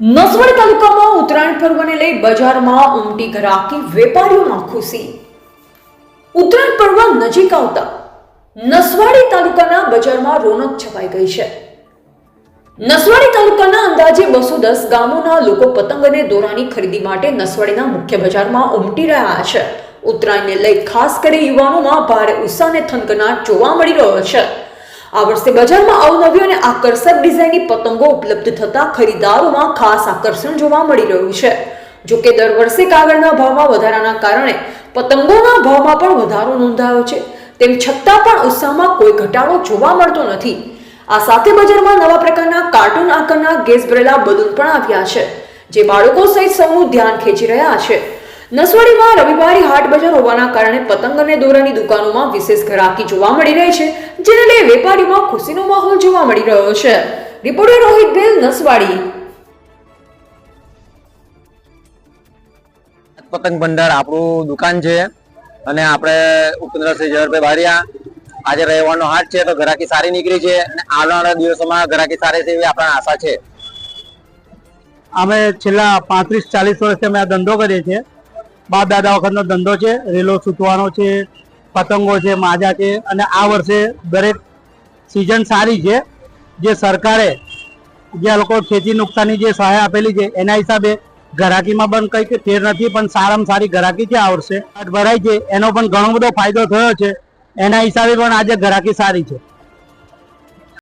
નસવાડી તાલુકામાં ઉત્તરાયણ પર્વને લઈ બજારમાં ઉમટી ઘરાકી વેપારીઓમાં ખુશી. ઉત્તરાયણ પર્વ નજીક આવતા નસવાડી તાલુકાના બજારમાં રોનક છવાઈ ગઈ છે. નસવાડી તાલુકાના અંદાજે બસો દસ ગામોના લોકો પતંગ અને દોરાની ખરીદી માટે નસવાડીના મુખ્ય બજારમાં ઉમટી રહ્યા છે. ઉત્તરાયણને લઈ ખાસ કરી યુવાનોમાં ભારે ઉત્સાહ અને થનગનાટ જોવા મળી રહ્યો છે. આ વર્ષે બજારમાં અવનવી અને આકર્ષક ડિઝાઇનની પતંગો ઉપલબ્ધ થતા ખરીદારોમાં ખાસ આકર્ષણ જોવા મળી રહ્યું છે. જો કે દર વર્ષે કાગળના ભાવમાં વધારાના કારણે પતંગોના ભાવમાં પણ વધારો નોંધાયો છે. તેમ છતાં પણ ઉત્સાહમાં કોઈ ઘટાડો જોવા મળતો નથી. આ સાથે બજારમાં નવા પ્રકારના કાર્ટૂન આકારના ગેસબ્રેલા બલૂન પણ આવ્યા છે, જે બાળકો સહિત સૌનું ધ્યાન ખેંચી રહ્યા છે. નસવાડીમાં રવિવારી હાટ બજાર હોવાના કારણે પતંગ અને દોરાની દુકાનોમાં વિશેષ ઘરાકી જોવા મળી રહી છે. જેને લઈ વેપારીમાં ખુશીનો માહોલ જોવા મળી રહ્યો છે. રિપોર્ટર રોહિત ભેલ નસવાડી. પતંગ ભંડાર આપણું દુકાન છે અને આપણે ઉપેન્દ્રસિંહ જયરભાઈ બારિયા આજે રવિવારનો હાટ છે તો ગ્રાહકી સારી નીકળી છે અને આવનારા દિવસોમાં ગ્રાહકી સારી છે એવી આપણા આશા છે. અમે છેલ્લા પાંત્રીસ ચાલીસ વર્ષથી અમે આ ધંધો કરીએ છીએ. બાપ દાદા વખતનો ધંધો છે રેલો સૂતવાનો છે પતંગો છે, માજા છે અને આ વર્ષે દરેક સિઝન સારી છે. જે સરકારે જે લોકો ખેતી નુકસાનની જે સહાય આપેલી છે, એના હિસાબે ઘરાકીમાં પણ કંઈક ફેર નથી, પણ સારામાં સારી ઘરાકી છે આ વર્ષે. ભરાય છે, એનો પણ ઘણો બધો ફાયદો થયો છે. એના હિસાબે પણ આજે ઘરાકી સારી છે.